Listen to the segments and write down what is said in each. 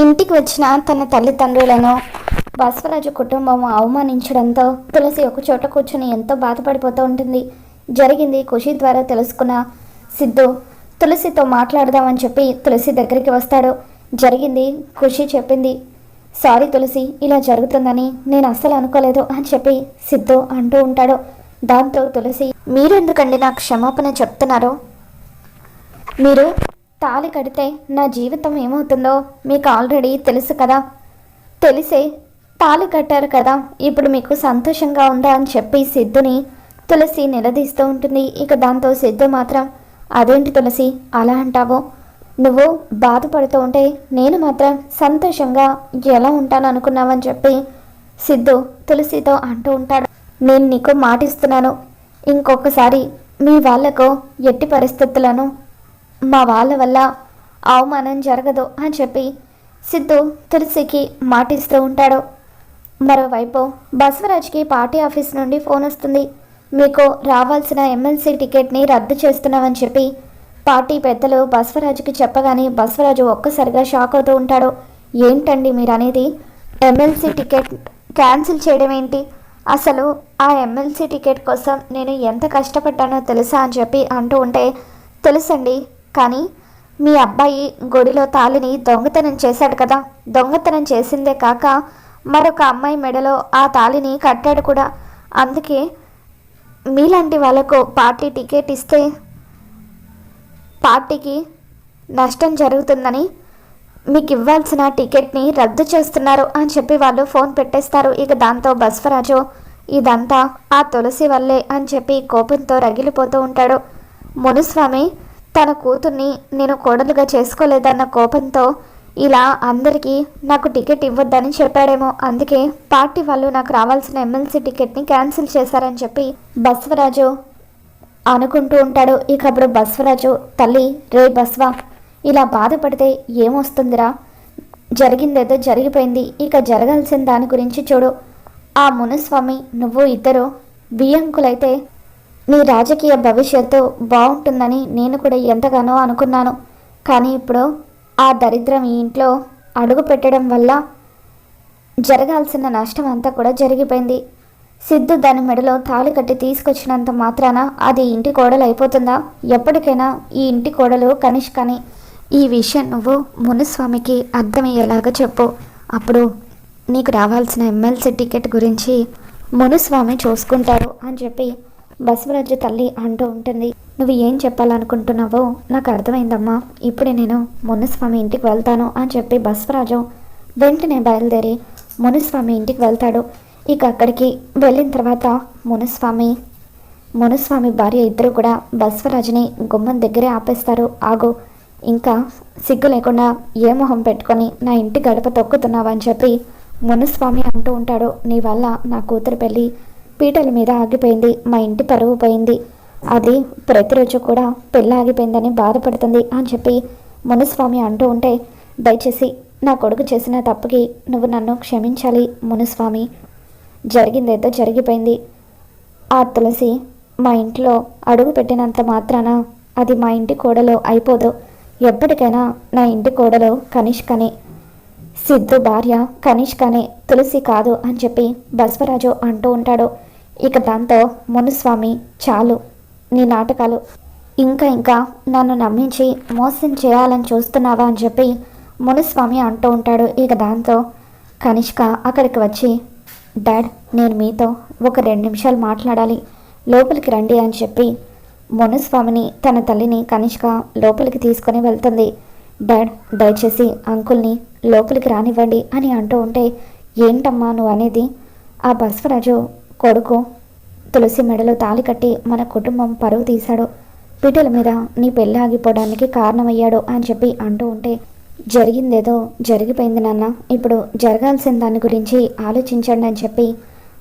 ఇంటికి వచ్చిన తన తల్లిదండ్రులను బసవరాజు కుటుంబం అవమానించడంతో తులసి ఒక చోట కూర్చుని ఎంతో బాధపడిపోతూ ఉంటుంది. జరిగింది ఖుషి ద్వారా తెలుసుకున్న సిద్ధు తులసితో మాట్లాడదామని చెప్పి తులసి దగ్గరికి వస్తాడు. జరిగింది ఖుషి చెప్పింది. సారీ తులసి ఇలా జరుగుతుందని నేను అస్సలు అనుకోలేదు అని చెప్పి సిద్ధు అంటూ ఉంటాడు. దాంతో తులసి మీరెందుకండి నాకు క్షమాపణ చెప్తున్నారు? మీరు తాళి కడితే నా జీవితం ఏమవుతుందో మీకు ఆల్రెడీ తెలుసు కదా. తెలిసే తాళి కట్టారు కదా ఇప్పుడు మీకు సంతోషంగా ఉందా అని చెప్పి సిద్ధుని తులసి నిలదీస్తూ ఉంటుంది. ఇక దాంతో సిద్ధు మాత్రం అదేంటి తులసి అలా అంటావో? నువ్వు బాధపడుతూ ఉంటే నేను మాత్రం సంతోషంగా ఎలా ఉంటాను అనుకున్నావని చెప్పి సిద్ధు తులసితో అంటూ ఉంటాడు. నేను నీకు మాటిస్తున్నాను. ఇంకొకసారి మీ వాళ్ళకు ఎట్టి పరిస్థితులను మా వాళ్ళ వల్ల అవమానం జరగదు అని చెప్పి సిద్ధు తులసికి మాటిస్తూ ఉంటాడు. మరోవైపు బసవరాజ్కి పార్టీ ఆఫీస్ నుండి ఫోన్ వస్తుంది. మీకు రావాల్సిన ఎమ్మెల్సీ టికెట్ని రద్దు చేస్తున్నామని చెప్పి పార్టీ పెద్దలు బసవరాజుకి చెప్పగానే బసవరాజు ఒక్కసారిగా షాక్ అవుతూ ఉంటాడు. ఏంటండి మీరు అనేది ఎమ్మెల్సీ టికెట్ క్యాన్సిల్ చేయడం ఏంటి? అసలు ఆ ఎమ్మెల్సీ టికెట్ కోసం నేను ఎంత కష్టపడ్డానో తెలుసా? అని చెప్పి అంటూ ఉంటే తెలుసండి కానీ మీ అబ్బాయి గుడిలో తాళిని దొంగతనం చేశాడు కదా. దొంగతనం చేసిందే కాక మరొక అమ్మాయి మెడలో ఆ తాళిని కట్టాడు కూడా. అందుకే మీలాంటి వాళ్ళకు పార్టీ టికెట్ ఇస్తే పార్టీకి నష్టం జరుగుతుందని మీకు ఇవ్వాల్సిన టికెట్ని రద్దు చేస్తున్నారు అని చెప్పి వాళ్ళు ఫోన్ పెట్టేస్తారు. ఇక దాంతో బస్వరాజు ఇదంతా ఆ తులసి వల్లే అని చెప్పి కోపంతో రగిలిపోతూ ఉంటాడు. మునుస్వామి తన కూతుర్ని నేను కోడలుగా చేసుకోలేదన్న కోపంతో ఇలా అందరికీ నాకు టికెట్ ఇవ్వద్దని చెప్పాడేమో. అందుకే పార్టీ వాళ్ళు నాకు రావాల్సిన ఎమ్మెల్సీ టికెట్ని క్యాన్సిల్ చేశారని చెప్పి బస్వరాజు అనుకుంటూ ఉంటాడు. ఇక అప్పుడు బస్వరాజు తల్లి రే బస్వా ఇలా బాధపడితే ఏమొస్తుందిరా? జరిగిందేదో జరిగిపోయింది. ఇక జరగాల్సిన దాని గురించి చూడు. ఆ మునుస్వామి నువ్వు ఇద్దరు బియ్యంకులైతే నీ రాజకీయ భవిష్యత్తు బాగుంటుందని నేను కూడా ఎంతగానో అనుకున్నాను. కానీ ఇప్పుడు ఆ దరిద్రం ఈ ఇంట్లో అడుగు పెట్టడం వల్ల జరగాల్సిన నష్టం అంతా కూడా జరిగిపోయింది. సిద్ధు దాని మెడలో తాళి కట్టి తీసుకొచ్చినంత మాత్రాన అది ఇంటి కోడలు అయిపోతుందా? ఎప్పటికైనా ఈ ఇంటి కోడలు కనిష్కని. ఈ విషయం నువ్వు మునుస్వామికి అర్థమయ్యేలాగా చెప్పు. అప్పుడు నీకు రావాల్సిన ఎమ్మెల్సీ టికెట్ గురించి మునుస్వామి చూసుకుంటారు అని చెప్పి బసవరాజు తల్లి అంటూ ఉంటుంది. నువ్వు ఏం చెప్పాలనుకుంటున్నావో నాకు అర్థమైందమ్మా. ఇప్పుడే నేను మునుస్వామి ఇంటికి వెళ్తాను అని చెప్పి బసవరాజు వెంటనే బయలుదేరి మునుస్వామి ఇంటికి వెళ్తాడు. ఇక అక్కడికి వెళ్ళిన తర్వాత మునుస్వామి మునుస్వామి భార్య ఇద్దరు కూడా బసవరాజుని గుమ్మం దగ్గరే ఆపేస్తారు. ఆగు ఇంకా సిగ్గు లేకుండా ఏ మొహం పెట్టుకొని నా ఇంటి గడప తొక్కుతున్నావు అని చెప్పి మునుస్వామి అంటూ ఉంటాడు. నీ వల్ల నా కూతురు పెళ్ళి పీటల మీద ఆగిపోయింది. మా ఇంటి పరువు పోయింది. అది ప్రతిరోజు కూడా పెళ్ళి ఆగిపోయిందని బాధపడుతుంది అని చెప్పి మునుస్వామి అంటూ ఉంటే దయచేసి నా కొడుకు చేసిన తప్పుకి నువ్వు నన్ను క్షమించాలి మునుస్వామి. జరిగిందేదో జరిగిపోయింది. ఆ తులసి మా ఇంట్లో అడుగు పెట్టినంత మాత్రాన అది మా ఇంటి కోడలో అయిపోదు. ఎప్పటికైనా నా ఇంటి కోడలో కనిష్కనే. సిద్ధు భార్య కనిష్కనే తులసి కాదు అని చెప్పి బసవరాజు అంటూ ఉంటాడు. ఇక దాంతో మునుస్వామి చాలు నీ నాటకాలు. ఇంకా ఇంకా నన్ను నమ్మించి మోసం చేయాలని చూస్తున్నావా అని చెప్పి మునుస్వామి అంటూ ఉంటాడు. ఇక దాంతో కనిష్క అక్కడికి వచ్చి డాడ్ నేను మీతో ఒక రెండు నిమిషాలు మాట్లాడాలి లోపలికి రండి అని చెప్పి మునుస్వామిని తన తల్లిని కనిష్క లోపలికి తీసుకొని వెళ్తుంది. డాడ్ దయచేసి అంకుల్ని లోపలికి రానివ్వండి అని అంటూ ఉంటే ఏంటమ్మా నువ్వు అనేది? ఆ బసవరాజు కొడుకు తులసి మెడలో తాళి కట్టి మన కుటుంబం పరువు తీశాడు. పీటల మీద నీ పెళ్ళి ఆగిపోవడానికి కారణమయ్యాడు అని చెప్పి అంటూ ఉంటే జరిగిందేదో జరిగిపోయింది నాన్న. ఇప్పుడు జరగాల్సిన దాని గురించి ఆలోచించండి అని చెప్పి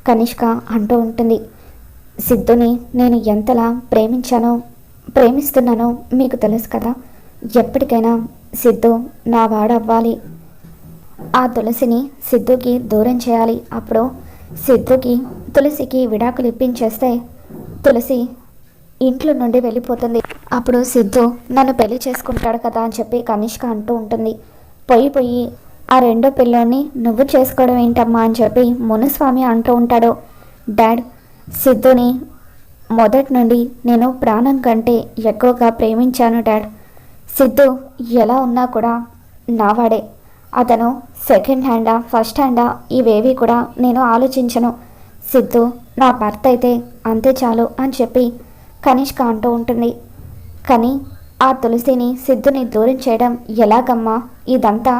కనిష్క అంటూ ఉంటుంది. సిద్ధుని నేను ఎంతలా ప్రేమించానో ప్రేమిస్తున్నానో మీకు తెలుసు కదా. ఎప్పటికైనా సిద్ధు నా వాడవ్వాలి ఆ తులసిని సిద్ధుకి దూరం చేయాలి. అప్పుడు సిద్ధుకి తులసికి విడాకులు ఇప్పించేస్తే తులసి ఇంట్లో నుండి వెళ్ళిపోతుంది. అప్పుడు సిద్ధు నన్ను పెళ్ళి చేసుకుంటాడు కదా అని చెప్పి కనిష్క అంటూ ఉంటుంది. పొయ్యి పొయ్యి ఆ రెండో పిల్లోని నువ్వు చేసుకోవడం ఏంటమ్మా అని చెప్పి మునుస్వామి అంటూ ఉంటాడు. డాడ్ సిద్ధుని మొదటి నుండి నేను ప్రాణం కంటే ఎక్కువగా ప్రేమించాను డాడ్. సిద్ధు ఎలా ఉన్నా కూడా నావాడే. అతను సెకండ్ హ్యాండా ఫస్ట్ హ్యాండా ఇవేవి కూడా నేను ఆలోచించను. సిద్ధు నా భర్త అయితే అంతే చాలు అని చెప్పి కనిష్క అంటూ ఉంటుంది. కానీ ఆ తులసిని సిద్ధుని దూరం చేయడం ఎలాగమ్మా? ఇదంతా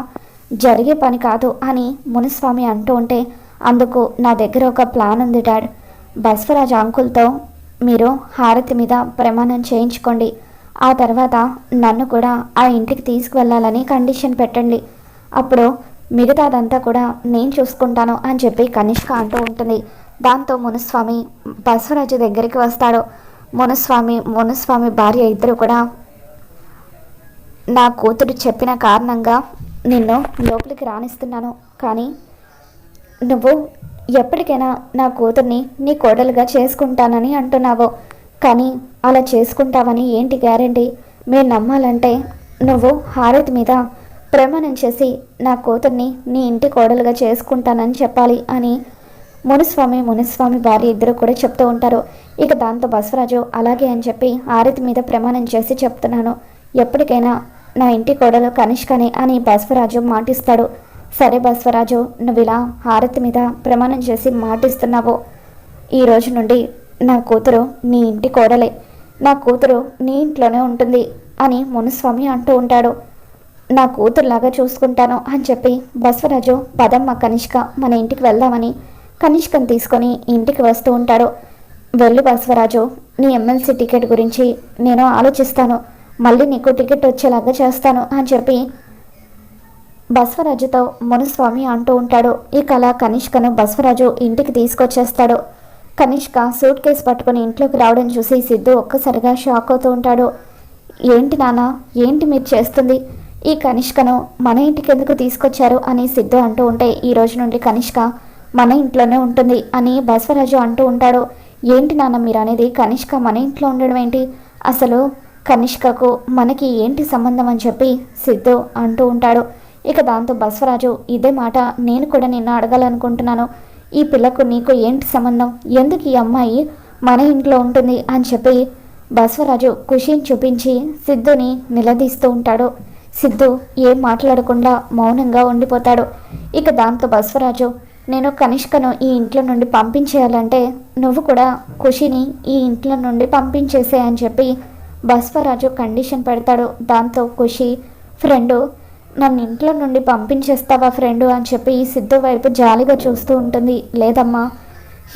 జరిగే పని కాదు అని మునిస్వామి అంటూ ఉంటే అందుకు నా దగ్గర ఒక ప్లాన్ ఉంది డాడ్. బస్వరాజ్ అంకుల్తో మీరు హారతి మీద ప్రమాణం చేయించుకోండి. ఆ తర్వాత నన్ను కూడా ఆ ఇంటికి తీసుకువెళ్ళాలని కండిషన్ పెట్టండి. అప్పుడు మిగతాదంతా కూడా నేను చూసుకుంటాను అని చెప్పి కనిష్క అంటూ ఉంటుంది. దాంతో మునుస్వామి బసవరాజు దగ్గరికి వస్తాడు. మునుస్వామి మునుస్వామి భార్య ఇద్దరు కూడా నా కూతురు చెప్పిన కారణంగా నిన్ను లోపలికి రాణిస్తున్నాను కానీ నువ్వు ఎప్పటికైనా నా కూతుర్ని నీ కోడలుగా చేసుకుంటానని అంటున్నావు. కానీ అలా చేసుకుంటావని ఏంటి గ్యారంటీ? మీరు నమ్మాలంటే నువ్వు హారతి మీద ప్రమాణం చేసి నా కూతుర్ని నీ ఇంటి కోడలుగా చేసుకుంటానని చెప్పాలి అని మునుస్వామి మునుస్వామి భార్య ఇద్దరు కూడా చెప్తూ ఉంటారు. ఇక దాంతో బసవరాజు అలాగే అని చెప్పి హారతి మీద ప్రమాణం చేసి చెప్తున్నాను. ఎప్పటికైనా నా ఇంటి కోడలు కనిష్కని అని బసవరాజు మాటిస్తాడు. సరే బసవరాజు నువ్వు ఇలా హారతి మీద ప్రమాణం చేసి మాటిస్తున్నావు. ఈ రోజు నుండి నా కూతురు నీ ఇంటి కోడలే. నా కూతురు నీ ఇంట్లోనే ఉంటుంది అని మునుస్వామి అంటూ ఉంటాడు. నా కూతురులాగా చూసుకుంటాను అని చెప్పి బసవరాజు పదమ్మ కనిష్క మన ఇంటికి వెళ్దామని. కనిష్కను తీసుకొని ఇంటికి వస్తూ ఉంటాడు. వెళ్ళు బసవరాజు నీ ఎమ్మెల్సీ టికెట్ గురించి నేను ఆలోచిస్తాను. మళ్ళీ నీకు టికెట్ వచ్చేలాగా చేస్తాను అని చెప్పి బసవరాజుతో మునుస్వామి అంటూ ఉంటాడు. ఇక అలా కనిష్కను బసవరాజు ఇంటికి తీసుకొచ్చేస్తాడు. కనిష్క సూట్ కేసు పట్టుకుని ఇంట్లోకి రావడం చూసి సిద్ధు ఒక్కసారిగా షాక్ అవుతూ ఉంటాడు. ఏంటి నాన్న? ఏంటి మీరు చేస్తుంది? ఈ కనిష్కను మన ఇంటికి ఎందుకు తీసుకొచ్చారు? అని సిద్ధు అంటూ ఉంటే ఈ రోజు నుండి కనిష్క మన ఇంట్లోనే ఉంటుంది అని బసవరాజు అంటూ ఉంటాడు. ఏంటి నాన్న మీరు అనేది కనిష్క మన ఇంట్లో ఉండడం ఏంటి? అసలు కనిష్కకు మనకి ఏంటి సంబంధం? అని చెప్పి సిద్ధు అంటూ ఉంటాడు. ఇక దాంతో బసవరాజు ఇదే మాట నేను కూడా నిన్ను అడగాలనుకుంటున్నాను. ఈ పిల్లకు నీకు ఏంటి సంబంధం? ఎందుకు ఈ అమ్మాయి మన ఇంట్లో ఉంటుంది అని చెప్పి బసవరాజు ఖుషిని చూపించి సిద్ధుని నిలదీస్తూ ఉంటాడు. సిద్ధు ఏం మాట్లాడకుండా మౌనంగా ఉండిపోతాడు. ఇక దాంతో బసవరాజు నేను కనిష్కను ఈ ఇంట్లో నుండి పంపించేయాలంటే నువ్వు కూడా ఖుషిని ఈ ఇంట్లో నుండి పంపించేసే అని చెప్పి బస్వరాజు కండిషన్ పెడతాడు. దాంతో ఖుషి ఫ్రెండు నన్ను ఇంట్లో నుండి పంపించేస్తావా ఫ్రెండు అని చెప్పి సిద్ధు వైపు జాలిగా చూస్తూ ఉంటుంది. లేదమ్మా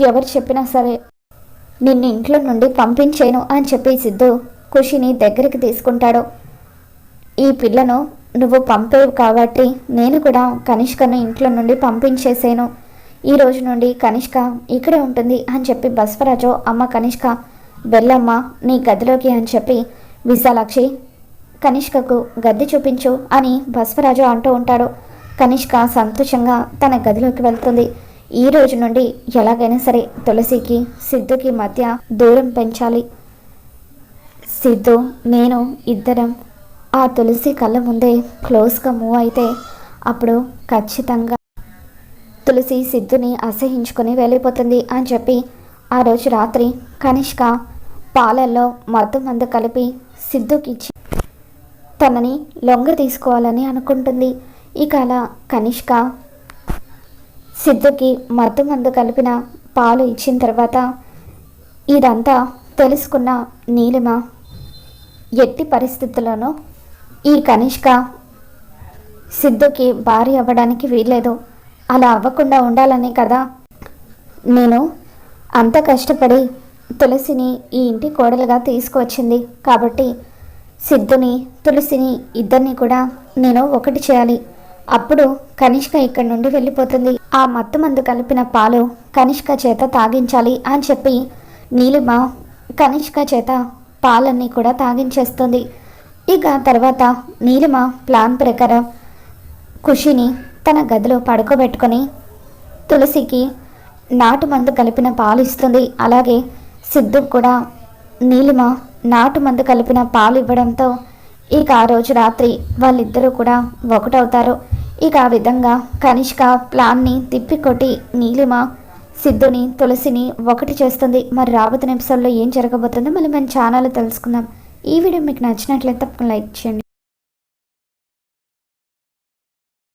ఎవరు చెప్పినా సరే నిన్ను ఇంట్లో నుండి పంపించేను అని చెప్పి సిద్ధు ఖుషిని దగ్గరికి తీసుకుంటాడు. ఈ పిల్లను నువ్వు పంపేవు కాబట్టి నేను కూడా కనిష్కను ఇంట్లో నుండి పంపించేసాను. ఈ రోజు నుండి కనిష్క ఇక్కడే ఉంటుంది అని చెప్పి బస్వరాజు అమ్మ కనిష్క వెళ్ళమ్మా నీ గదిలోకి అని చెప్పి విశాలాక్షి కనిష్కకు గద్దె చూపించు అని బస్వరాజు అంటూ ఉంటాడు. కనిష్క సంతోషంగా తన గదిలోకి వెళ్తుంది. ఈ రోజు నుండి ఎలాగైనా సరే తులసికి సిద్ధుకి మధ్య దూరం పెంచాలి. సిద్ధు నేను ఇద్దరం ఆ తులసి కళ్ళ ముందే క్లోజ్గా మూవ్ అయితే అప్పుడు ఖచ్చితంగా తులసి సిద్ధుని అసహించుకొని వెళ్ళిపోతుంది అని చెప్పి ఆ రోజు రాత్రి కనిష్క పాలల్లో మొత్తం మందు కలిపి సిద్ధుకి ఇచ్చి తనని లొంగ తీసుకోవాలని అనుకుంటుంది. ఇక అలా కనిష్క సిద్ధుకి మత్తు మందు కలిపిన పాలు ఇచ్చిన తర్వాత ఇదంతా తెలుసుకున్న నీలిమ ఎట్టి పరిస్థితుల్లోనూ ఈ కనిష్క సిద్ధుకి భార్య అవ్వడానికి వీల్లేదు. అలా అవ్వకుండా ఉండాలని కదా. నేను అంత కష్టపడి తులసిని ఈ ఇంటి కోడలుగా తీసుకువచ్చింది. కాబట్టి సిద్ధుని తులసిని ఇద్దరిని కూడా నేను ఒకటి చేయాలి. అప్పుడు కనిష్క ఇక్కడి నుండి వెళ్ళిపోతుంది. ఆ మత్తు మందు కలిపిన పాలు కనిష్క చేత తాగించాలి అని చెప్పి నీలిమ కనిష్క చేత పాలన్నీ కూడా తాగించేస్తుంది. ఇక తర్వాత నీలిమ ప్లాన్ ప్రకారం ఖుషిని తన గదిలో పడుకోబెట్టుకొని తులసికి నాటు మందు కలిపిన పాలు ఇస్తుంది. అలాగే సిద్ధు కూడా నీలిమ నాటు మందు కలిపిన పాలు ఇవ్వడంతో ఇక ఆ రోజు రాత్రి వాళ్ళిద్దరూ కూడా ఒకటవుతారు. ఇక ఆ విధంగా కనిష్క ప్లాన్ని తిప్పికొట్టి నీలిమ సిద్ధుని తులసిని ఒకటి చేస్తుంది. మరి రాబోతున్న ఎపిసోడ్లో ఏం జరగబోతుందో మళ్ళీ మన ఛానల్ తెలుసుకుందాం. ఈ వీడియో మీకు నచ్చినట్లయితే తప్పకుండా లైక్ చేయండి.